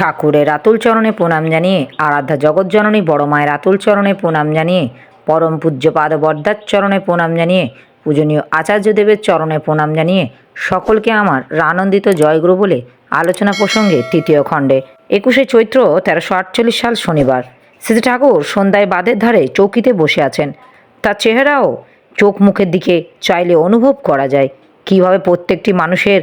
ঠাকুরের আতুল চরণে প্রণাম জানিয়ে, আরাধ্যা জগৎজননী বড় মায়ের আতুল চরণে প্রণাম জানিয়ে, পরম পূজ্যপাদ বর্দার চরণে প্রণাম জানিয়ে, পূজনীয় আচার্যদেবের চরণে প্রণাম জানিয়ে, সকলকে আমার রানন্দিত জয়গুরু বলে আলোচনা প্রসঙ্গে তৃতীয় খণ্ডে। একুশে চৈত্র, তেরোশো আটচল্লিশ সাল শনিবার। শ্রী ঠাকুর সন্ধ্যায় বাদের ধারে চৌকিতে বসে আছেন। তার চেহারাও চোখ মুখের দিকে চাইলে অনুভব করা যায়। কীভাবে প্রত্যেকটি মানুষের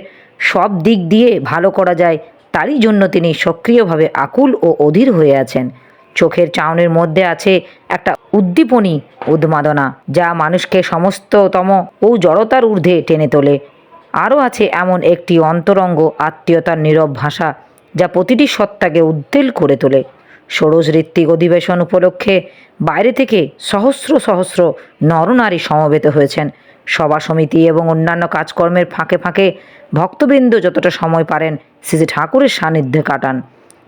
সব দিক দিয়ে ভালো করা যায় তারই জন্য তিনি সক্রিয়ভাবে আকুল ও অধীর হয়ে আছেন। চোখের চাউনির মধ্যে আছে একটা উদ্দীপনী উন্মাদনা যা মানুষকে সমস্ততম ও জড়তার ঊর্ধ্বে টেনে তোলে। আরও আছে এমন একটি অন্তরঙ্গ আত্মীয়তার নীরব ভাষা, যা প্রতিটি সত্তাকে উদ্বেল করে তোলে। ষোড়শ ঋত্বিক অধিবেশন উপলক্ষে বাইরে থেকে সহস্র সহস্র নরনারী সমবেত হয়েছেন। সভা সমিতি এবং অন্যান্য কাজকর্মের ফাঁকে ফাঁকে ভক্তবৃন্দ যতটা সময় পারেন শ্রী ঠাকুরের সান্নিধ্যে কাটান।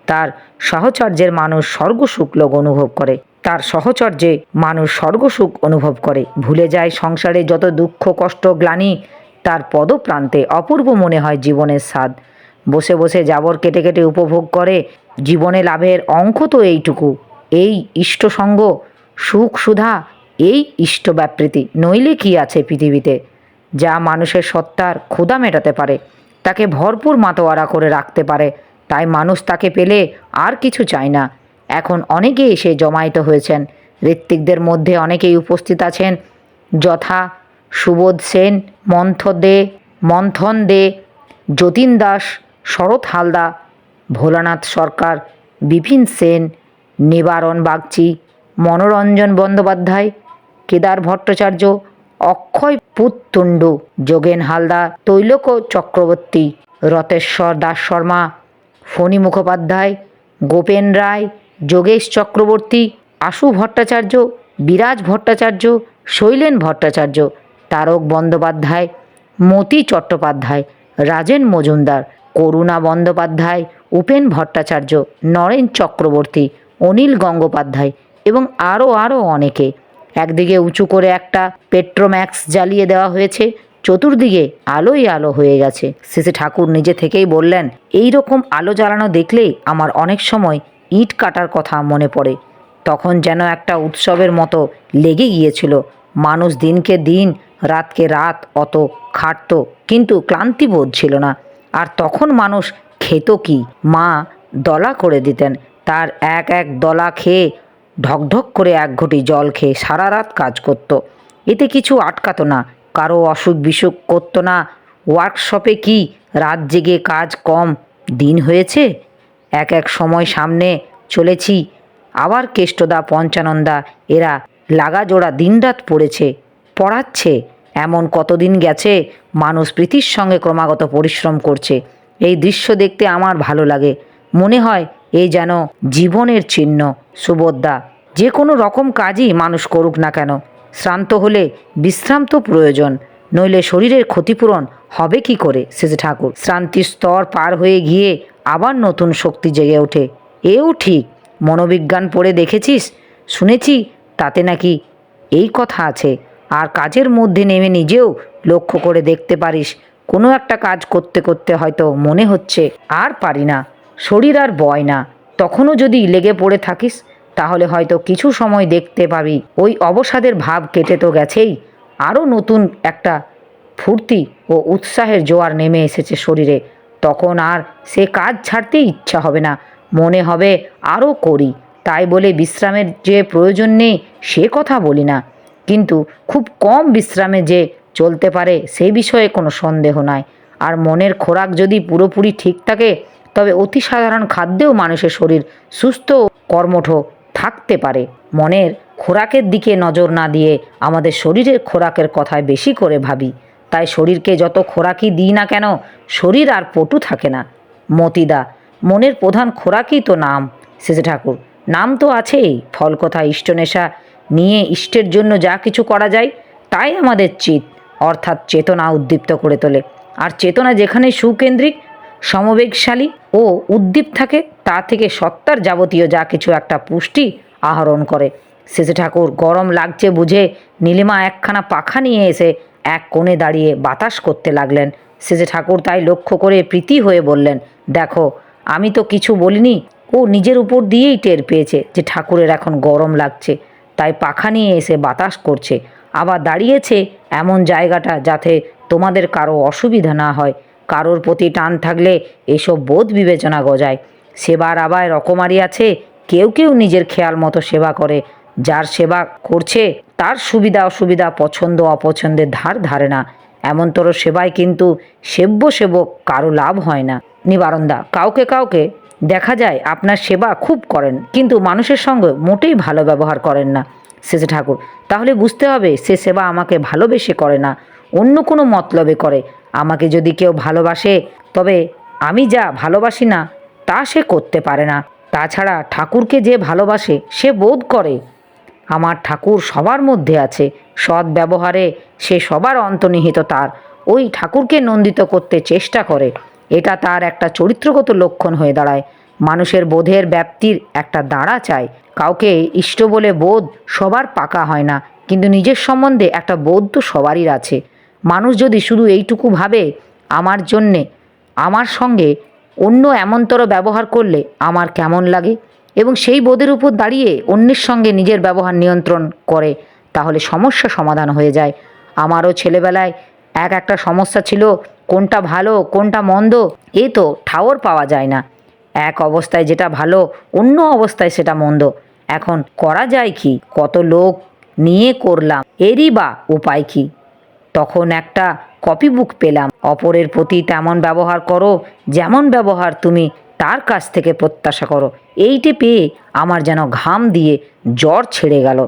তার সহচর্যের মানুষ স্বর্গসুখ লোক অনুভব করে। তার সহচর্যে মানুষ স্বর্গসুখ অনুভব করে। ভুলে যায় সংসারে যত দুঃখ, কষ্ট, গ্লানি, তার পদপ্রান্তে অপূর্ব মনে হয় জীবনের স্বাদ। বসে বসে জাবর কেটে কেটে উপভোগ করে। জীবনে লাভের অঙ্ক তো এইটুকু। এই ইষ্টসঙ্গ, সুখ সুধা এই ইষ্ট ব্যাপৃতি নইলে কি আছে পৃথিবীতে? যা মানুষের সত্তার ক্ষুদা মেটাতে পারে, তাকে ভরপুর মাতোয়ারা করে রাখতে পারে, তাই মানুষ তাকে পেলে আর কিছু চায় না। এখন অনেকে এসে জমায়েত হয়েছেন। ঋত্বিকদের মধ্যে অনেকেই উপস্থিত আছেন। যথা সুবোধ সেন, মন্থ দে, মন্থন দে, যতীন দাস, শরৎ হালদা, ভোলানাথ সরকার, বিপিন সেন, নিবারণ বাগচি, মনোরঞ্জন বন্দ্যোপাধ্যায় কেদার ভট্টাচার্য, অক্ষয় পুত্তুণ্ডু, যোগেন হালদা, তৈলক চক্রবর্তী, রতেশ্বর দাস শর্মা, ফণী মুখোপাধ্যায়, গোপেন রায়, যোগেশ চক্রবর্তী, আশু ভট্টাচার্য, বিরাজ ভট্টাচার্য, শৈলেন ভট্টাচার্য, তারক বন্দ্যোপাধ্যায়, মতি চট্টোপাধ্যায়, রাজেন মজুমদার, করুণা বন্দ্যোপাধ্যায়, উপেন ভট্টাচার্য, নরেন চক্রবর্তী, অনিল গঙ্গোপাধ্যায় এবং আরও আরও অনেকে। একদিকে উঁচু করে একটা পেট্রোম্যাক্স জ্বালিয়ে দেওয়া হয়েছে, চতুর্দিকে আলোই আলো হয়ে গেছে। শেষে ঠাকুর নিজে থেকেই বললেন এই রকম আলো জ্বালানো দেখলেই আমার অনেক সময় ইট কাটার কথা মনে পড়ে। তখন যেন একটা উৎসবের মতো লেগে গিয়েছিল। মানুষ দিনকে দিন, রাতকে রাত অত খাটতো, কিন্তু ক্লান্তি বোধ ছিল না। আর তখন মানুষ খেত কি? মা দলা করে দিতেন, তার এক এক দলা খেয়ে ঢকঢক করে এক ঘটি জল খেয়ে সারা রাত কাজ করত। এতে কিছু আটকাতো না। কারও অসুখ বিসুখ করতো না। ওয়ার্কশপে কি রাত জেগে কাজ কম? দিন হয়েছে? এক এক সময় সামনে চলেছি। আবার কেষ্টদা, পঞ্চানন্দা, এরা লাগা জোড়া দিনরাত পড়েছে, পড়াচ্ছে। এমন কতদিন গেছে? মানুষ প্রীতির সঙ্গে ক্রমাগত পরিশ্রম করছে। এই দৃশ্য দেখতে আমার ভালো লাগে। মনে হয় এই যেন জীবনের চিহ্ন সুবোধদা যে কোনো রকম কাজই মানুষ করুক না কেন। শ্রান্ত হলে বিশ্রাম তো প্রয়োজন, নইলে শরীরের ক্ষতিপূরণ হবে কি করে শেষে ঠাকুর। শ্রান্তির স্তর পার হয়ে গিয়ে আবার নতুন শক্তি জেগে ওঠে। এও ঠিক, মনোবিজ্ঞান পড়ে দেখেছিস? শুনেছি, তাতে নাকি এই কথা আছে। আর কাজের মধ্যে নেমে নিজেও লক্ষ্য করে দেখতে পারিস। কোনো একটা কাজ করতে করতে হয়তো মনে হচ্ছে, আর পারি না। শরীর আর বয় না। তখনও যদি লেগে পড়ে থাকিস, তাহলে হয়তো কিছু সময় দেখতে পাবি। ওই অবসাদের ভাব কেটে তো গেছেই। আরও নতুন একটা ফুর্তি ও উৎসাহের জোয়ার নেমে এসেছে শরীরে। তখন আর সে কাজ ছাড়তেই ইচ্ছা হবে না। মনে হবে আরও করি। তাই বলে বিশ্রামের যে প্রয়োজন নেই, সে কথা বলি না। কিন্তু খুব কম বিশ্রামে যে চলতে পারে সেই বিষয়ে কোনো সন্দেহ নাই। আর মনের খোরাক যদি পুরোপুরি ঠিক থাকে তবে অতি সাধারণ খাদ্যেও মানুষের শরীর সুস্থ কর্মঠ থাকতে পারে। মনের খোরাকের দিকে নজর না দিয়ে আমাদের শরীরের খোরাকের কথায় বেশি করে ভাবি। তাই শরীরকে যত খোরাকই দিই না কেন, শরীর আর পটু থাকে না। মতিদা, মনের প্রধান খোরাকই তো নাম। শেষে ঠাকুর, নাম তো আছেই। ফল কথা ইষ্টনেশা নিয়ে ইষ্টের জন্য যা কিছু করা যায়, তাই আমাদের চিত, অর্থাৎ চেতনা উদ্দীপ্ত করে তোলে। আর চেতনা যেখানে সুকেন্দ্রিক সমবেগশালী ও উদ্দীপ থাকে, তা থেকে সত্তার যাবতীয় যা কিছু একটা পুষ্টি আহরণ করে। শেষে ঠাকুর, গরম লাগছে বুঝে নীলিমা একখানা পাখা নিয়ে এসে এক কোণে দাঁড়িয়ে বাতাস করতে লাগলেন। শেষে ঠাকুর তাই লক্ষ্য করে প্রীতি হয়ে বললেন, দেখো, আমি তো কিছু বলিনি। ও নিজের উপর দিয়েই টের পেয়েছে যে ঠাকুরের এখন গরম লাগছে। তাই পাখা নিয়ে এসে বাতাস করছে। আবার দাঁড়িয়েছে এমন জায়গাটা যাতে তোমাদের কারও অসুবিধা না হয়। কারোর প্রতি টান থাকলে এসব বোধ বিবেচনা গজায়। সেবার আবার রকমারি আছে, কেউ কেউ নিজের খেয়াল মতো সেবা করে। যার সেবা করছে, তার সুবিধা অসুবিধা পছন্দ অপছন্দের ধার ধারে না। এমনতর সেবায় কিন্তু সেব্য সেবক কারও লাভ হয় না। নিবারণদা কাউকে কাউকে দেখা যায় আপনার সেবা খুব করেন, কিন্তু মানুষের সঙ্গে মোটেই ভালো ব্যবহার করেন না। শেষে ঠাকুর, তাহলে বুঝতে হবে সে সেবা আমাকে ভালোবেসে করে না, অন্য কোনো মতলবে করে। আমাকে যদি কেউ ভালোবাসে, তবে আমি যা ভালোবাসি না, তা সে করতে পারে না। তাছাড়া ঠাকুরকে যে ভালোবাসে, সে বোধ করে। আমার ঠাকুর সবার মধ্যে আছে। সৎ ব্যবহারে সে সবার অন্তর্নিহিত তার। ওই ঠাকুরকে নন্দিত করতে চেষ্টা করে। এটা তার একটা চরিত্রগত লক্ষণ হয়ে দাঁড়ায়। মানুষের বোধের ব্যাপ্তির একটা দাঁড়া চায় কাউকে ইষ্ট বলে বোধ সবার পাকা হয় না। কিন্তু নিজের সম্বন্ধে একটা বোধ তো সবারই আছে। মানুষ যদি শুধু এইটুকু ভাবে আমার জন্যে, আমার সঙ্গে অন্য এমনতর ব্যবহার করলে আমার কেমন লাগে? এবং সেই বোধের উপর দাঁড়িয়ে অন্যের সঙ্গে নিজের ব্যবহার নিয়ন্ত্রণ করে, তাহলে সমস্যা সমাধান হয়ে যায়। আমারও ছেলেবেলায় এক একটা সমস্যা ছিল, কোনটা ভালো, কোনটা মন্দ, এ তো ঠাওর পাওয়া যায় না। এক অবস্থায় যেটা ভালো, অন্য অবস্থায় সেটা মন্দ। এখন করা যায় কি? কত লোক নিয়ে করলাম, এরই বা উপায় কি? তখন একটা কপি বুক পেলাম। অপরের প্রতি তেমন ব্যবহার করো, যেমন ব্যবহার তুমি তার কাছ থেকে প্রত্যাশা করো। এইটি পেয়ে আমার যেন ঘাম দিয়ে জ্বর ছেড়ে গেল।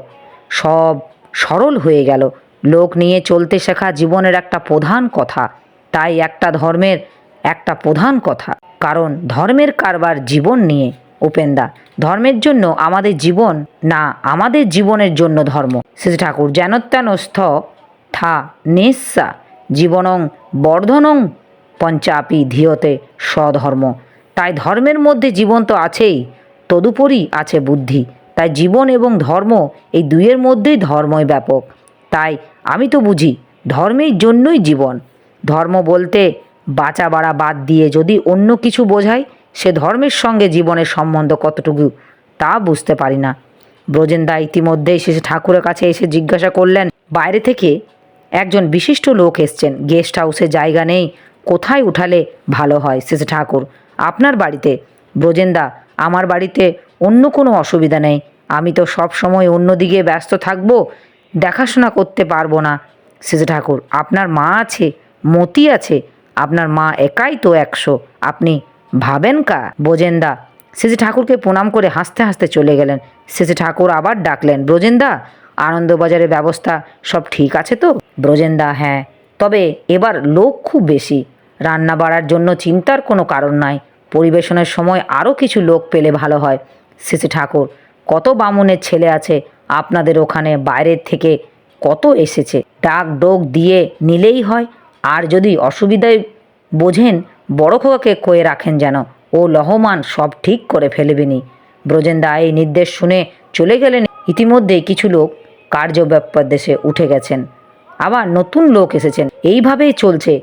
সব সরল হয়ে গেল। লোক নিয়ে চলতে শেখা জীবনের একটা প্রধান কথা। তাই একটা ধর্মের একটা প্রধান কথা। কারণ ধর্মের কারবার জীবন নিয়ে, উপেন্দা। ধর্মের জন্য আমাদের জীবন না আমাদের জীবনের জন্য ধর্ম। শ্রী ঠাকুর যেন তেন স্থ থা নিঃসা, জীবনং, বর্ধনং, পঞ্চাপি ধিয়তে স্বধর্ম। তাই ধর্মের মধ্যে জীবন তো আছেই, তদুপরি আছে বুদ্ধি। তাই জীবন এবং ধর্ম এই দুইয়ের মধ্যেই ধর্মই ব্যাপক। তাই আমি তো বুঝি, ধর্মের জন্যই জীবন। ধর্ম বলতে বাঁচা বাড়া বাদ দিয়ে যদি অন্য কিছু বোঝায় সে ধর্মের সঙ্গে জীবনের সম্বন্ধ কতটুকু, তা বুঝতে পারি না। ব্রজেন্দা ইতিমধ্যেই শেষে ঠাকুরের কাছে এসে জিজ্ঞাসা করলেন, বাইরে থেকে একজন বিশিষ্ট লোক এসছেন। গেস্ট হাউসে জায়গা নেই। কোথায় উঠালে ভালো হয়? শেষে ঠাকুর, আপনার বাড়িতে? ব্রজেন্দা, আমার বাড়িতে অন্য কোনো অসুবিধা নেই। আমি তো সব সময় অন্যদিকে ব্যস্ত থাকব, দেখাশোনা করতে পারব না। শেষে ঠাকুর, আপনার মা আছে? মতি আছে? আপনার মা একাই তো একশো। আপনি ভাবেন কা? বোজেন্দা শেষে ঠাকুরকে প্রণাম করে হাসতে হাসতে চলে গেলেন। শেষে ঠাকুর আবার ডাকলেন, ব্রজেন্দা, আনন্দবাজারের ব্যবস্থা সব ঠিক আছে তো? ব্রজেন্দা হ্যাঁ তবে এবার লোক খুব বেশি। রান্না বাড়ার জন্য চিন্তার কোনো কারণ নাই। পরিবেশনের সময় আরও কিছু লোক পেলে ভালো হয়। শেষে ঠাকুর, কত বামুনের ছেলে আছে, আপনাদের ওখানে বাইরের থেকে কত এসেছে? ডাক ডোক দিয়ে নিলেই হয়। আর যদি অসুবিধায় বোঝেন, বড় খোকাকে কয়ে রাখেন যেন। ও লহমান, সব ঠিক করে ফেলবেনি। ব্রজেন্দা এই নির্দেশ শুনে চলে গেলেন। ইতিমধ্যেই কিছু লোক কার্য দেশে উঠে গেছেন। আবার নতুন লোক এসেছেন। এইভাবেই চলছে।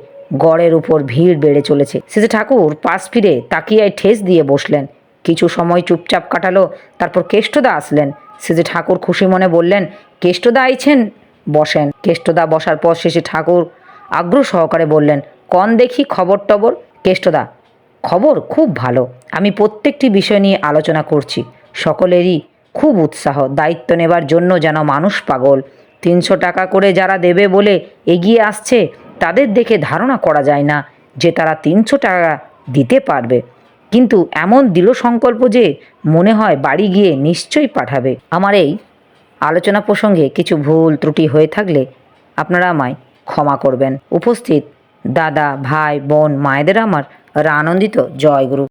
গড়ের উপর ভিড় বেড়ে চলেছে। শেষে ঠাকুর পাশ ফিরে তাকিয়ায় ঠেস দিয়ে বসলেন। কিছু সময় চুপচাপ কাটালো, তারপর কেষ্টদা আসলেন। শেষে ঠাকুর খুশি মনে বললেন, কেষ্টদা আইছেন? বসেন। কেষ্টদা বসার পর শেষে ঠাকুর আগ্রহ সহকারে বললেন, কন দেখি খবর টবর? কেষ্টদা, খবর খুব ভালো। আমি প্রত্যেকটি বিষয় নিয়ে আলোচনা করছি। সকলেরই খুব উৎসাহ। দায়িত্ব নেবার জন্য যেন মানুষ পাগল। তিনশো টাকা করে যারা দেবে বলে এগিয়ে আসছে, তাদের দেখে ধারণা করা যায় না যে তারা তিনশো টাকা দিতে পারবে। কিন্তু এমন দৃঢ় সংকল্প যে মনে হয় বাড়ি গিয়ে নিশ্চয়ই পাঠাবে। আমার এই আলোচনা প্রসঙ্গে কিছু ভুল ত্রুটি হয়ে থাকলে আপনারা আমায় ক্ষমা করবেন। উপস্থিত দাদা, ভাই, বোন, মায়েদের আমার আনন্দিত জয় গুরু